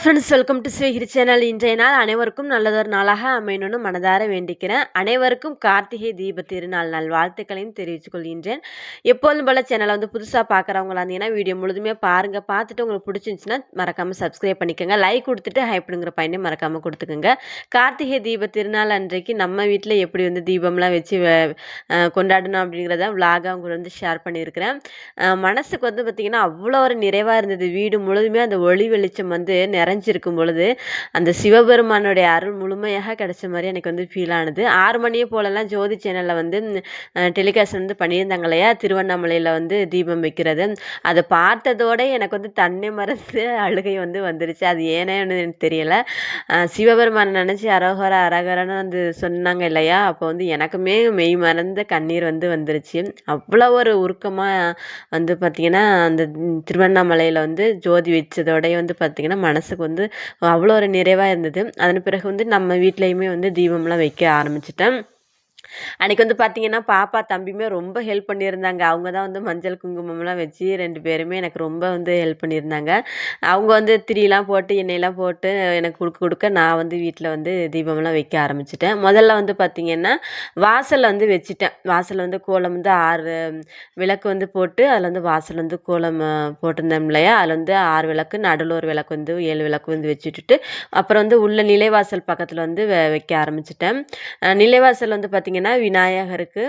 Hello friends welcome to ஸ்வீகிரி channel இன்றைய நாள் அனைவருக்கும் நல்லதொரு நாளாக அமையணும்னு மனதார வேண்டிக்கிறேன். அனைவருக்கும் கார்த்திகை தீப திருநாள் நாள் வாழ்த்துக்களையும் தெரிவித்துக் கொள்கின்றேன் எப்போதும் போல் சேனலை வந்து புதுசாக பார்க்குறவங்களா இருந்தீங்கன்னா வீடியோ முழுதுமே பாருங்கள் பார்த்துட்டு உங்களுக்கு பிடிச்சிருந்துச்சுன்னா மறக்காமல் சப்ஸ்கிரைப் பண்ணிக்கோங்க. லைக் கொடுத்துட்டு ஹைப்டுங்கிற பையனையும் மறக்காமல் கொடுத்துக்கோங்க. கார்த்திகை தீப திருநாள் அன்றைக்கு நம்ம வீட்டில் எப்படி வந்து தீபம்லாம் வச்சு வ- கொண்டாடணும் அப்படிங்கிறத விலாகாக அவங்க வந்து ஷேர் பண்ணியிருக்கிறேன். மனசுக்கு வந்து பார்த்திங்கன்னா அவ்வளோ ஒரு நிறைவாக இருந்தது. வீடு முழுதுமே அந்த ஒளி வெளிச்சம் வந்து வரைஞ்சிருக்கும் பொழுது அந்த சிவபெருமானுடைய அருள் முழுமையாக கிடைச்ச மாதிரி எனக்கு வந்து ஃபீல் ஆனது. ஆறு மணியை போலலாம் ஜோதி சேனலில் வந்து டெலிகாஸ்ட் வந்து பண்ணியிருந்தாங்க இல்லையா திருவண்ணாமலையில் வந்து தீபம் வைக்கிறது. அதை பார்த்ததோட எனக்கு வந்து தன்னை மறந்து அழுகை வந்து வந்துருச்சு. அது ஏனேன்னு எனக்கு தெரியலை. சிவபெருமான் நினச்சி அரோகர அரகரன்னு வந்து சொன்னாங்க இல்லையா? அப்போ வந்து எனக்குமே மெய் மறந்த கண்ணீர் வந்து வந்துருச்சு. அவ்வளோ ஒரு உருக்கமாக வந்து பார்த்திங்கன்னா அந்த திருவண்ணாமலையில் வந்து ஜோதி வச்சதோடய வந்து பார்த்திங்கன்னா மனசுக்கு வந்து அவ்வளோ ஒரு நிறைவாக இருந்தது. அதன் பிறகு வந்து நம்ம வீட்லேயுமே வந்து தீபம்லாம் வைக்க ஆரம்பிச்சிட்டேன். அன்றைக்கி வந்து பார்த்திங்கன்னா பாப்பா தம்பியுமே ரொம்ப ஹெல்ப் பண்ணியிருந்தாங்க. அவங்க தான் வந்து மஞ்சள் குங்குமம்லாம் வச்சு ரெண்டு பேருமே எனக்கு ரொம்ப வந்து ஹெல்ப் பண்ணியிருந்தாங்க. அவங்க வந்து திரியெலாம் போட்டு எண்ணெயெல்லாம் போட்டு எனக்கு கொடுக்க கொடுக்க நான் வந்து வீட்டில் வந்து தீபம்லாம் வைக்க ஆரம்பிச்சிட்டேன். முதல்ல வந்து பார்த்திங்கன்னா வாசலில் வந்து வச்சுட்டேன். வாசலில் வந்து கோலம் வந்து ஆறு விளக்கு வந்து போட்டு அதில் வந்து வாசல் வந்து கோலம் போட்டிருந்தேன் போட்டிருந்தோம் இல்லையா? அதில் வந்து ஆறு விளக்கு நடுவில் ஒரு விளக்கு வந்து ஏழு விளக்கு வந்து வச்சு விட்டுட்டு அப்புறம் வந்து உள்ள நிலைவாசல் பக்கத்தில் வந்து வைக்க ஆரம்பிச்சிட்டேன். நிலைவாசல் வந்து பார்த்திங்கன்னா விநாயகருக்கு.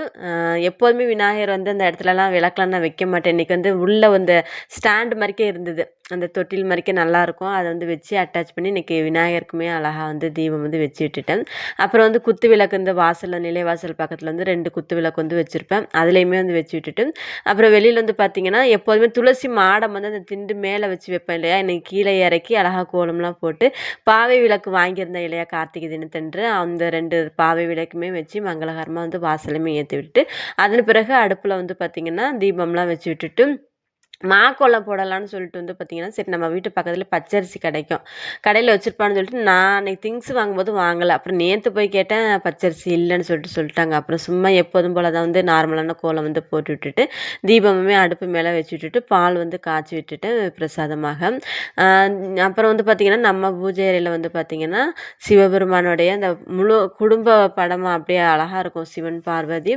எப்போதுமே விநாயகர் வந்து அந்த இடத்துலலாம் விளக்கெலாம் நான் வைக்க மாட்டேன். இன்றைக்கி வந்து உள்ளே வந்து ஸ்டாண்டு மாதிரிக்கே இருந்தது. அந்த தொட்டில் மாதிரிக்கே நல்லாயிருக்கும். அதை வந்து வச்சு அட்டாச் பண்ணி இன்றைக்கி விநாயகருக்குமே அழகாக வந்து தீபம் வந்து வச்சு விட்டுட்டேன். அப்புறம் வந்து குத்து விளக்கு இந்த வாசலில் நிலைவாசல் பக்கத்தில் வந்து ரெண்டு குத்து விளக்கு வந்து வச்சுருப்பேன். அதுலேயுமே வந்து வச்சு விட்டுட்டு. அப்புறம் வெளியில் வந்து பார்த்திங்கன்னா எப்போதுமே துளசி மாடம் வந்து அந்த திண்டு மேலே வச்சு வைப்பேன் இல்லையா? இன்னைக்கு கீழே இறக்கி அழகாக கோலம்லாம் போட்டு பாவை விளக்கு வாங்கியிருந்தேன் இல்லையா? கார்த்திகை தினத்தன்று. அந்த ரெண்டு பாவை விளக்குமே வச்சு மங்களகரமாக வந்து வாசலுமே ஏற்றி விட்டுட்டு அதன் பிறகு அடுப்பில் வந்து பார்த்திங்கன்னா தீபம்லாம் வச்சு விட்டுட்டு மாக்கோலம் போடலான்னு சொல்லிட்டு வந்து பார்த்திங்கன்னா சரி நம்ம வீட்டு பக்கத்தில் பச்சரிசி கிடைக்கும். கடையில் வச்சுருப்பான்னு சொல்லிட்டு நான் அன்றைக்கி திங்ஸ் வாங்கும்போது வாங்கலை. அப்புறம் நேற்று போய் கேட்டேன் பச்சரிசி இல்லைன்னு சொல்லிட்டு சொல்லிட்டாங்க. அப்புறம் சும்மா எப்போதும் போல் தான் வந்து நார்மலான கோலம் வந்து போட்டு விட்டுட்டு தீபமுமே அடுப்பு மேலே வச்சு விட்டுட்டு பால் வந்து காய்ச்சி விட்டுட்டு பிரசாதமாக. அப்புறம் வந்து பார்த்திங்கன்னா நம்ம பூஜை அறையில் வந்து பார்த்திங்கன்னா சிவபெருமானுடைய அந்த முழு குடும்ப படமாக அப்படியே அழகாக இருக்கும். சிவன் பார்வதி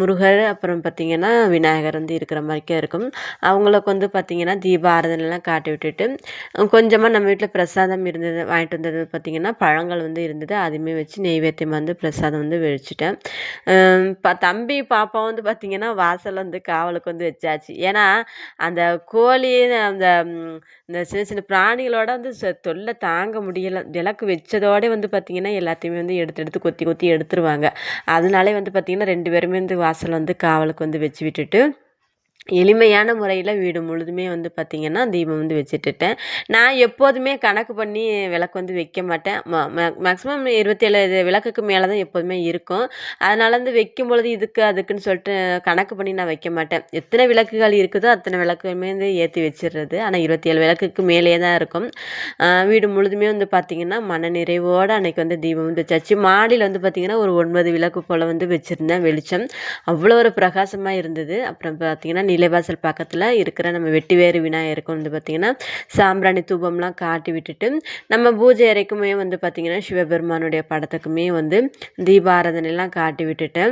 முருகர் அப்புறம் பார்த்திங்கன்னா விநாயகர் வந்து இருக்கிற மாதிரிக்கே இருக்கும். அவங்களுக்கு வந்து பார்த்திங்கன்னா தீப ஆராதனைலாம் காட்டி விட்டுட்டு கொஞ்சமாக நம்ம வீட்டில் பிரசாதம் இருந்தது வாங்கிட்டு வந்தது பார்த்திங்கன்னா பழங்கள் வந்து இருந்தது. அதுவுமே வச்சு நெய்வேத்தியம் வந்து பிரசாதம் வந்து வெடிச்சிட்டேன். ப தம்பி பாப்பா வந்து பார்த்திங்கன்னா வாசல் வந்து காவலுக்கு வந்து வச்சாச்சு. ஏன்னா அந்த கோழி அந்த இந்த சின்ன சின்ன பிராணிகளோட வந்து ச- தொல்லை தாங்க முடியலை. விளக்கு வச்சதோட வந்து பார்த்திங்கன்னா எல்லாத்தையுமே வந்து எடுத்து எடுத்து கொத்தி கொத்தி எடுத்துருவாங்க. அதனாலே வந்து பார்த்திங்கன்னா ரெண்டு பேருமே வந்து வாசல் வந்து காவலுக்கு வந்து வச்சு விட்டுட்டு எளிமையான முறையில் வீடு முழுதுமே வந்து பார்த்திங்கன்னா தீபம் வந்து வச்சுட்டுட்டேன். நான் எப்போதுமே கணக்கு பண்ணி விளக்கு வந்து வைக்க மாட்டேன். மேக்ஸிமம் இருபத்தேழு இது விளக்குக்கு மேலே தான் எப்போதுமே இருக்கும். அதனால் வந்து வைக்கும் பொழுது இதுக்கு அதுக்குன்னு சொல்லிட்டு கணக்கு பண்ணி நான் வைக்க மாட்டேன். எத்தனை விளக்குகள் இருக்குதோ அத்தனை விளக்குமே வந்து ஏற்றி வச்சிடுறது. ஆனால் இருபத்தேழு விளக்குக்கு மேலே தான் இருக்கும் வீடு முழுதுமே வந்து பார்த்திங்கன்னா மன நிறைவோடு அன்னைக்கு வந்து தீபம் வந்து வச்சாச்சு. மாடியில் வந்து பார்த்திங்கன்னா ஒரு ஒன்பது விளக்கு போல் வந்து வச்சுருந்தேன் வெளிச்சம். அவ்வளோ ஒரு பிரகாசமாக இருந்தது. அப்புறம் பார்த்திங்கன்னா நிலைவாசல் பக்கத்தில் இருக்கிற நம்ம வெட்டிவேறு விநாயகருக்கு வந்து பார்த்திங்கன்னா சாம்பிராணி தூபம்லாம் காட்டி விட்டுட்டு நம்ம பூஜை அறைக்குமே வந்து பார்த்திங்கன்னா சிவபெருமானுடைய படத்துக்குமே வந்து தீபாராதனைலாம் காட்டி விட்டுட்டு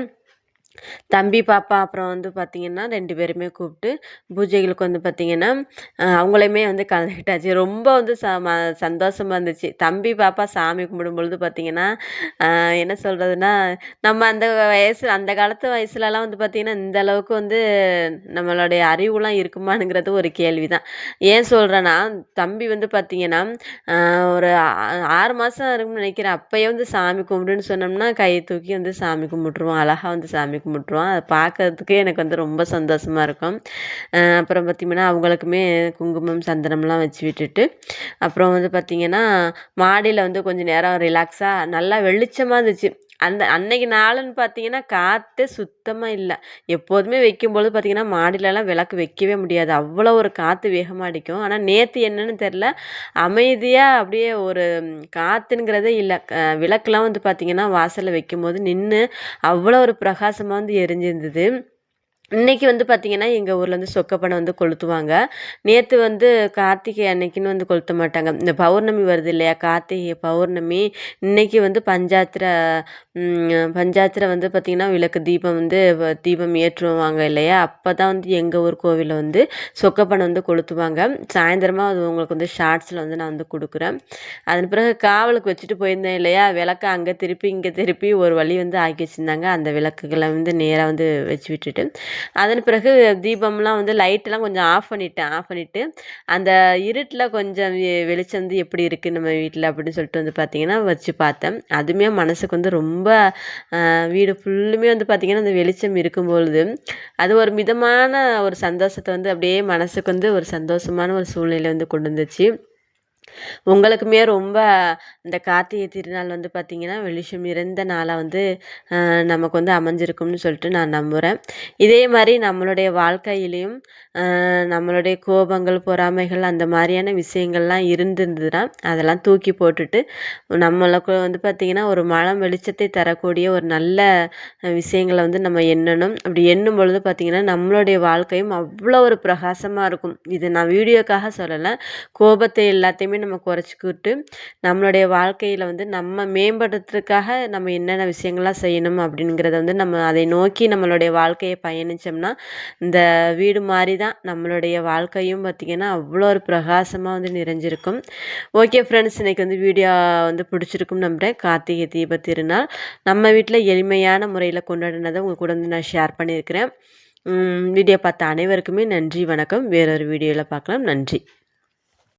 தம்பி பாப்பா அப்புறம் வந்து பார்த்திங்கன்னா ரெண்டு பேருமே கூப்பிட்டு பூஜைகளுக்கு வந்து பார்த்திங்கன்னா அவங்களையுமே வந்து கலந்துக்கிட்டாச்சு. ரொம்ப வந்து ச ம சந்தோஷமாக இருந்துச்சு. தம்பி பாப்பா சாமி கும்பிடும் பொழுது பார்த்திங்கன்னா என்ன சொல்கிறதுனா நம்ம அந்த வயசு அந்த காலத்து வயசுலலாம் வந்து பார்த்திங்கன்னா இந்த அளவுக்கு வந்து நம்மளுடைய அறிவுலாம் இருக்குமானுங்கிறது ஒரு கேள்வி தான் ஏன் சொல்கிறேன்னா தம்பி வந்து பார்த்திங்கன்னா ஒரு ஆறு மாதம் இருக்கும்னு நினைக்கிறேன். அப்போயே வந்து சாமி கும்பிடுன்னு சொன்னோம்னா கையை தூக்கி வந்து சாமி கும்பிட்ருவோம் அழகாக வந்து சாமி கும்பிட்ருவோம் அதை பார்க்கறதுக்கே எனக்கு வந்து ரொம்ப சந்தோஷமாக இருக்கும். அப்புறம் பார்த்திங்கன்னா அவங்களுக்குமே குங்குமம் சந்தனம்லாம் வச்சு விட்டுட்டு அப்புறம் வந்து பார்த்திங்கன்னா மாடியில் வந்து கொஞ்சம் நேரம் ரிலாக்ஸாக நல்லா வெளிச்சமாக இருந்துச்சு. அந்த அன்னைக்கு நாளுன்னு பார்த்தீங்கன்னா காற்றே சுத்தமாக இல்லை. எப்போதுமே வைக்கும்பொழுது பார்த்தீங்கன்னா மாடியிலலாம் விளக்கு வைக்கவே முடியாது. அவ்வளோ ஒரு காற்று வேகமாக அடிக்கும். ஆனால் நேற்று என்னன்னு தெரில. அமைதியாக அப்படியே ஒரு காற்றுங்கிறதே இல்லை. விளக்குலாம் வந்து பார்த்திங்கன்னா வாசலில் வைக்கும்போது நின்று அவ்வளோ ஒரு பிரகாசமாக வந்து எரிஞ்சிருந்தது. இன்னைக்கு வந்து பார்த்திங்கன்னா எங்கள் ஊரில் வந்து சொக்கப்பனை வந்து கொளுத்துவாங்க. நேற்று வந்து கார்த்திகை அன்னைக்குன்னு வந்து கொளுத்த மாட்டாங்க. இந்த பௌர்ணமி வருது இல்லையா? கார்த்திகை பௌர்ணமி. இன்றைக்கி வந்து பஞ்சாத்திர பஞ்சாத்திர வந்து பார்த்திங்கன்னா விளக்கு தீபம் வந்து தீபம் ஏற்றுவாங்க இல்லையா? அப்போ தான் வந்து எங்கள் ஊர் கோவிலில் வந்து சொக்கப்பனை வந்து கொளுத்துவாங்க. சாயந்தரமாக அது உங்களுக்கு வந்து ஷார்ட்ஸில் வந்து நான் வந்து கொடுக்குறேன். அதன் பிறகு காவலுக்கு வச்சுட்டு போயிருந்தேன் இல்லையா? விளக்கு அங்கே திருப்பி இங்கே திருப்பி ஒரு வழி வந்து ஆக்கி வச்சுருந்தாங்க. அந்த விளக்குகளை வந்து நேராக வந்து வச்சு விட்டுட்டு அதன் பிறகு தீபம்லாம் வந்து லைட்டெல்லாம் கொஞ்சம் ஆஃப் பண்ணிட்டேன் ஆஃப் பண்ணிவிட்டு அந்த இருட்டில் கொஞ்சம் வெளிச்சம் வந்து எப்படி இருக்குது நம்ம வீட்டில் அப்படின்னு சொல்லிட்டு வந்து பார்த்திங்கன்னா வச்சு பார்த்தேன். அதுவுமே மனசுக்கு வந்து ரொம்ப வீடு ஃபுல்லுமே வந்து பார்த்திங்கன்னா அந்த வெளிச்சம் இருக்கும் பொழுது அது ஒரு மிதமான ஒரு சந்தோஷத்தை வந்து அப்படியே மனசுக்கு வந்து ஒரு சந்தோஷமான ஒரு சூழ்நிலை வந்து கொண்டு வந்துச்சு. உங்களுக்குமே ரொம்ப இந்த கார்த்திகை திருநாள் வந்து பார்த்திங்கன்னா வெளிச்சம் நிறைந்த நாளாக வந்து நமக்கு வந்து அமைஞ்சிருக்கும்னு சொல்லிட்டு நான் நம்புகிறேன் இதே மாதிரி நம்மளுடைய வாழ்க்கையிலையும் நம்மளுடைய கோபங்கள் பொறாமைகள் அந்த மாதிரியான விஷயங்கள்லாம் இருந்திருந்ததுன்னா அதெல்லாம் தூக்கி போட்டுட்டு நம்மளுக்கு வந்து பார்த்திங்கன்னா ஒரு மனம் வெளிச்சத்தை தரக்கூடிய ஒரு நல்ல விஷயங்களை வந்து நம்ம எண்ணணும். அப்படி எண்ணும் பொழுது பார்த்திங்கன்னா நம்மளுடைய வாழ்க்கையும் அவ்வளோ ஒரு பிரகாசமாக இருக்கும். இது நான் வீடியோக்காக சொல்லலை. கோபத்தை எல்லாத்தையுமே நம்ம குறைச்சிக்கிட்டு நம்மளுடைய வாழ்க்கையில் வந்து நம்ம மேம்படுத்துறதுக்காக நம்ம என்னென்ன விஷயங்கள்லாம் செய்யணும் அப்படிங்கிறத வந்து நம்ம அதை நோக்கி நம்மளுடைய வாழ்க்கையை பயணித்தோம்னா இந்த வீடு மாதிரி தான் நம்மளுடைய வாழ்க்கையும் பார்த்திங்கன்னா அவ்வளோ ஒரு பிரகாசமாக வந்து நிறைஞ்சிருக்கும். ஓகே ஃப்ரெண்ட்ஸ் இன்றைக்கி வந்து வீடியோ வந்து பிடிச்சிருக்கும் நம்புகிறேன் கார்த்திகை தீப திருநாள். நம்ம வீட்டில் எளிமையான முறையில் கொண்டாடினதை உங்கள் கூட வந்து நான் ஷேர் பண்ணியிருக்கிறேன். வீடியோ பார்த்த அனைவருக்குமே நன்றி வணக்கம். வேறொரு வீடியோவில் பார்க்கலாம். நன்றி.